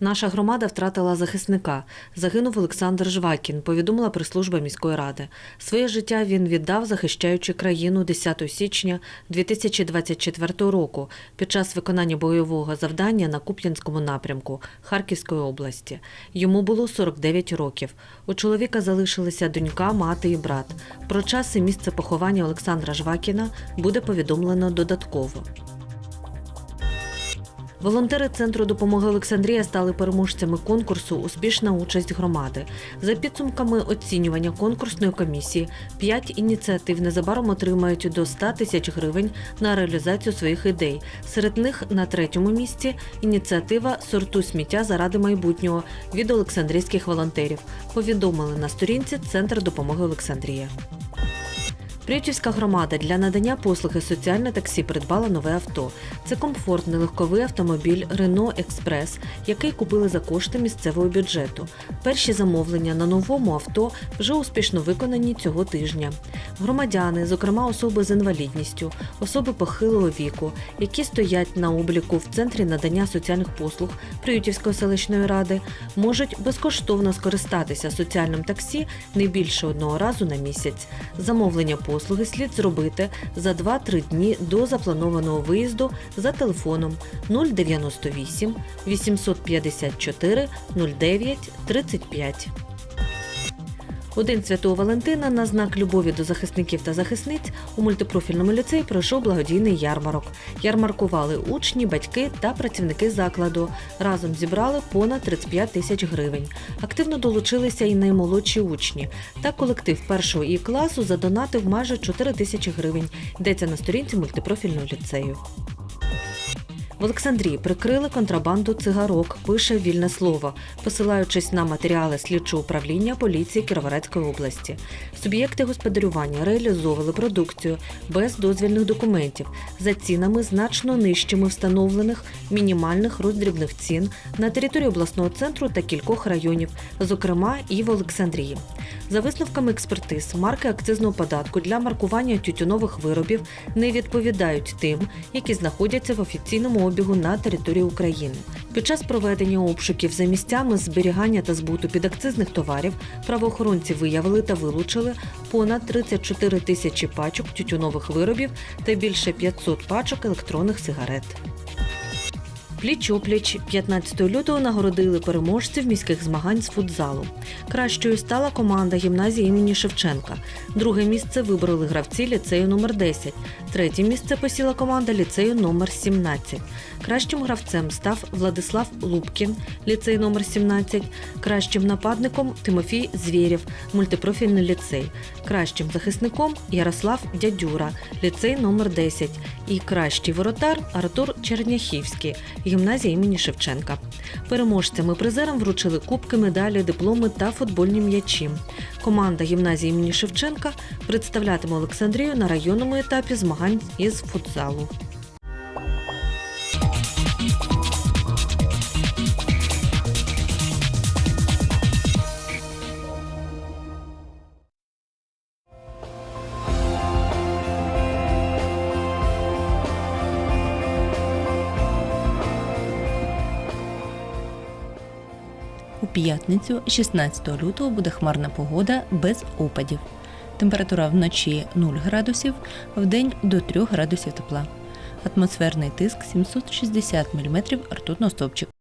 Наша громада втратила захисника. Загинув Олександр Жвакін, повідомила прес-служба міської ради. Своє життя він віддав, захищаючи країну 10 січня 2024 року під час виконання бойового завдання на Куп'янському напрямку Харківської області. Йому було 49 років. У чоловіка залишилися донька, мати і брат. Про час і місце поховання Олександра Жвакіна буде повідомлено додатково. Волонтери центру допомоги Олександрія стали переможцями конкурсу Успішна участь громади. За підсумками оцінювання конкурсної комісії, п'ять ініціатив незабаром отримають до 100 тисяч гривень на реалізацію своїх ідей. Серед них на третьому місці ініціатива Сортуй сміття заради майбутнього від Олександрійських волонтерів. Повідомили на сторінці Центр допомоги Олександрія. Приютівська громада для надання послуги соціальне таксі придбала нове авто. Це комфортний легковий автомобіль Рено Експрес, який купили за кошти місцевого бюджету. Перші замовлення на новому авто вже успішно виконані цього тижня. Громадяни, зокрема особи з інвалідністю, особи похилого віку, які стоять на обліку в центрі надання соціальних послуг Приютівської селищної ради, можуть безкоштовно скористатися соціальним таксі не більше одного разу на місяць. Замовлення послуги слід зробити за 2-3 дні до запланованого виїзду за телефоном 098 854 09 35. У День Святого Валентина на знак любові до захисників та захисниць у мультипрофільному ліцеї пройшов благодійний ярмарок. Ярмаркували учні, батьки та працівники закладу. Разом зібрали понад 35 тисяч гривень. Активно долучилися і наймолодші учні. Та колектив першого і класу задонатив майже 4 тисячі гривень. Йдеться на сторінці мультипрофільного ліцею. В Олександрії прикрили контрабанду цигарок, пише вільне слово, посилаючись на матеріали слідчого управління поліції Кіровоградської області. Суб'єкти господарювання реалізовували продукцію без дозвільних документів за цінами значно нижчими встановлених мінімальних роздрібних цін на території обласного центру та кількох районів, зокрема і в Олександрії. За висновками експертиз, марки акцизного податку для маркування тютюнових виробів не відповідають тим, які знаходяться в офіційному обігу на території України. Під час проведення обшуків за місцями зберігання та збуту підакцизних товарів правоохоронці виявили та вилучили понад 34 тисячі пачок тютюнових виробів та більше 500 пачок електронних сигарет. Пліч-опліч 15 лютого нагородили переможців міських змагань з футзалу. Кращою стала команда гімназії імені Шевченка. Друге місце вибороли гравці ліцею номер 10 Третє місце посіла команда ліцею номер 17 Кращим гравцем став Владислав Лубкін, ліцей номер 17 Кращим нападником Тимофій Звєрєв, мультипрофільний ліцей. Кращим захисником Ярослав Дядюра, ліцей номер 10 І кращий воротар Артур Черняхівський, гімназія імені Шевченка. Переможцям і призерам вручили кубки, медалі, дипломи та футбольні м'ячі. Команда гімназії імені Шевченка представлятиме Олександрію на районному етапі змагань із футзалу. У п'ятницю, 16 лютого, буде хмарна погода без опадів. Температура вночі 0 градусів, вдень до 3 градусів тепла. Атмосферний тиск 760 мм ртутного стовпчика.